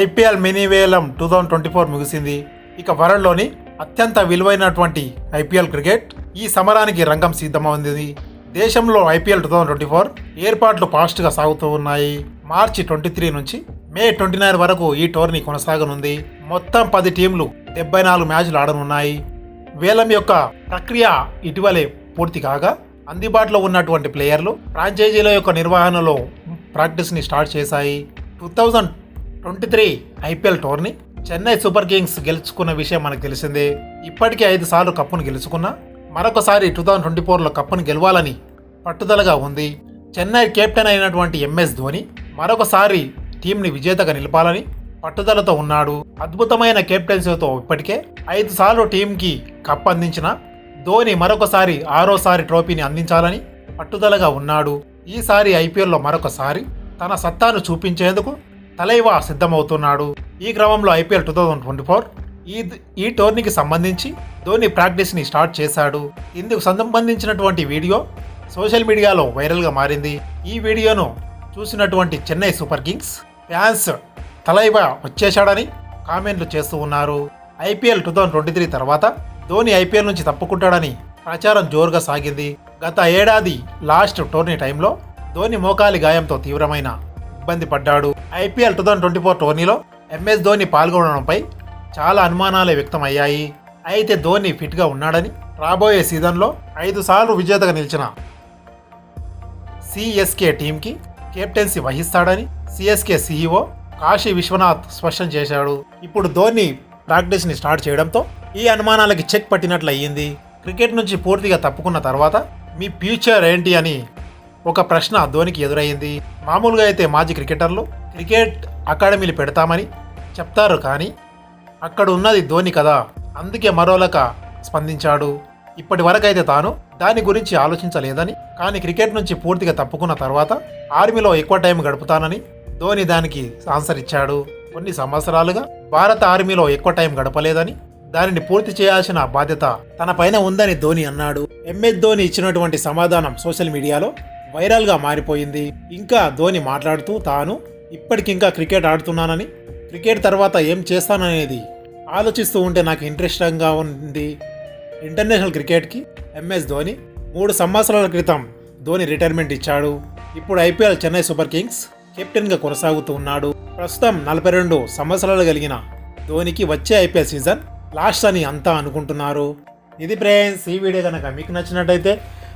IPL mini వేలం two thousand twenty four ముగిసింది. ఇక వరల్డ్లోని అత్యంత విలువైనటువంటి ఐపీఎల్ క్రికెట్ ఈ సమరానికి రంగం సిద్ధమైంది దేశంలో IPL two thousand twenty four ఏర్పాట్లు ఫాస్ట్గా సాగుతూ ఉన్నాయి. మార్చి ట్వంటీ త్రీ నుంచి మే ట్వంటీ నైన్ వరకు ఈ టోర్నీ కొనసాగనుంది. మొత్తం పది టీంలు డెబ్బై నాలుగు మ్యాచ్లు ఆడనున్నాయి. వేలం యొక్క ప్రక్రియ ఇటీవలే పూర్తి కాగా అందుబాటులో ఉన్నటువంటి ప్లేయర్లు ఫ్రాంచైజీల యొక్క నిర్వహణలో ప్రాక్టీస్ని స్టార్ట్ చేశాయి. Two thousand twenty three IPL tourney Chennai super Kings గెలుచుకున్న విషయం మనకు తెలిసిందే. ఇప్పటికే ఐదు సార్లు కప్పును గెలుచుకున్నా మరొకసారి టూ థౌజండ్ ట్వంటీ ఫోర్లో కప్పును గెలవాలని పట్టుదలగా ఉంది. చెన్నై కెప్టెన్ అయినటువంటి ఎంఎస్ ధోని మరొకసారి టీంని విజేతగా నిలపాలని పట్టుదలతో ఉన్నాడు. అద్భుతమైన కెప్టెన్సీతో ఇప్పటికే ఐదు సార్లు టీంకి కప్ అందించిన ధోని మరొకసారి ఆరోసారి ట్రోఫీని అందించాలని పట్టుదలగా ఉన్నాడు. ఈసారి ఐపీఎల్లో మరొకసారి తన సత్తాను చూపించేందుకు తలైవా సిద్ధమవుతున్నాడు. ఈ క్రమంలో IPL two thousand twenty four ఈ ఈ టోర్నీకి సంబంధించి ధోని ప్రాక్టీస్ని స్టార్ట్ చేశాడు. ఇందుకు సంబంధించినటువంటి వీడియో సోషల్ మీడియాలో వైరల్గా మారింది. ఈ వీడియోను చూసినటువంటి Chennai super kings fans Thalaiva వచ్చేశాడని కామెంట్లు చేస్తూ ఉన్నారు. IPL two thousand twenty three తర్వాత ధోని ఐపీఎల్ నుంచి తప్పుకుంటాడని ప్రచారం జోరుగా సాగింది. గత ఏడాది లాస్ట్ టోర్నీ టైంలో ధోని మోకాలి గాయంతో తీవ్రమైన ఇబ్బంది పడ్డాడు. IPL two thousand twenty four టోర్నీలో ఎంఎస్ ధోని పాల్గొనడంపై చాలా అనుమానాలే వ్యక్తమయ్యాయి. అయితే ధోని ఫిట్గా ఉన్నాడని రాబోయే సీజన్లో ఐదు సార్లు విజేతగా నిలిచిన సిఎస్కే టీంకి కెప్టెన్సీ వహిస్తాడని సిఎస్కే సీఈఓ కాశీ విశ్వనాథ్ స్పష్టం చేశాడు. ఇప్పుడు ధోని ప్రాక్టీస్ని స్టార్ట్ చేయడంతో ఈ అనుమానాలకి చెక్ పట్టినట్లు అయ్యింది క్రికెట్ నుంచి పూర్తిగా తప్పుకున్న తర్వాత మీ ఫ్యూచర్ ఏంటి అని ఒక ప్రశ్న ధోనికి ఎదురయ్యింది. మామూలుగా అయితే మాజీ క్రికెటర్లు క్రికెట్ అకాడమీలు పెడతామని చెప్తారు కానీ అక్కడ ఉన్నది ధోని కదా అందుకే మరోలక స్పందించాడు. ఇప్పటి వరకైతే తాను దాని గురించి ఆలోచించలేదని కానీ క్రికెట్ నుంచి పూర్తిగా తప్పుకున్న తర్వాత ఆర్మీలో ఎక్కువ టైం గడుపుతానని ధోని దానికి ఆన్సర్ ఇచ్చాడు. కొన్ని సంవత్సరాలుగా భారత ఆర్మీలో ఎక్కువ టైం గడపలేదని దానిని పూర్తి చేయాల్సిన బాధ్యత తన పైన ఉందని ధోని అన్నాడు. ఎంఎస్ ధోని ఇచ్చినటువంటి సమాధానం సోషల్ మీడియాలో వైరల్గా మారిపోయింది. ఇంకా ధోని మాట్లాడుతూ తాను ఇప్పటికింకా క్రికెట్ ఆడుతున్నానని క్రికెట్ తర్వాత ఏం చేస్తాననేది ఆలోచిస్తూ ఉంటే నాకు ఇంట్రెస్టింగ్గా ఉంది. ఇంటర్నేషనల్ క్రికెట్కి ఎంఎస్ ధోని మూడు సంవత్సరాల క్రితం ధోని రిటైర్మెంట్ ఇచ్చాడు. ఇప్పుడు ఐపీఎల్ చెన్నై సూపర్ కింగ్స్ కెప్టెన్గా కొనసాగుతూ ఉన్నాడు. ప్రస్తుతం నలభై రెండు సంవత్సరాలు కలిగిన ధోనికి వచ్చే ఐపీఎల్ సీజన్ లాస్ట్ అని అంతా అనుకుంటున్నారు. ఇది ఫ్రెండ్స్ ఈ వీడియో కనుక మీకు నచ్చినట్టయితే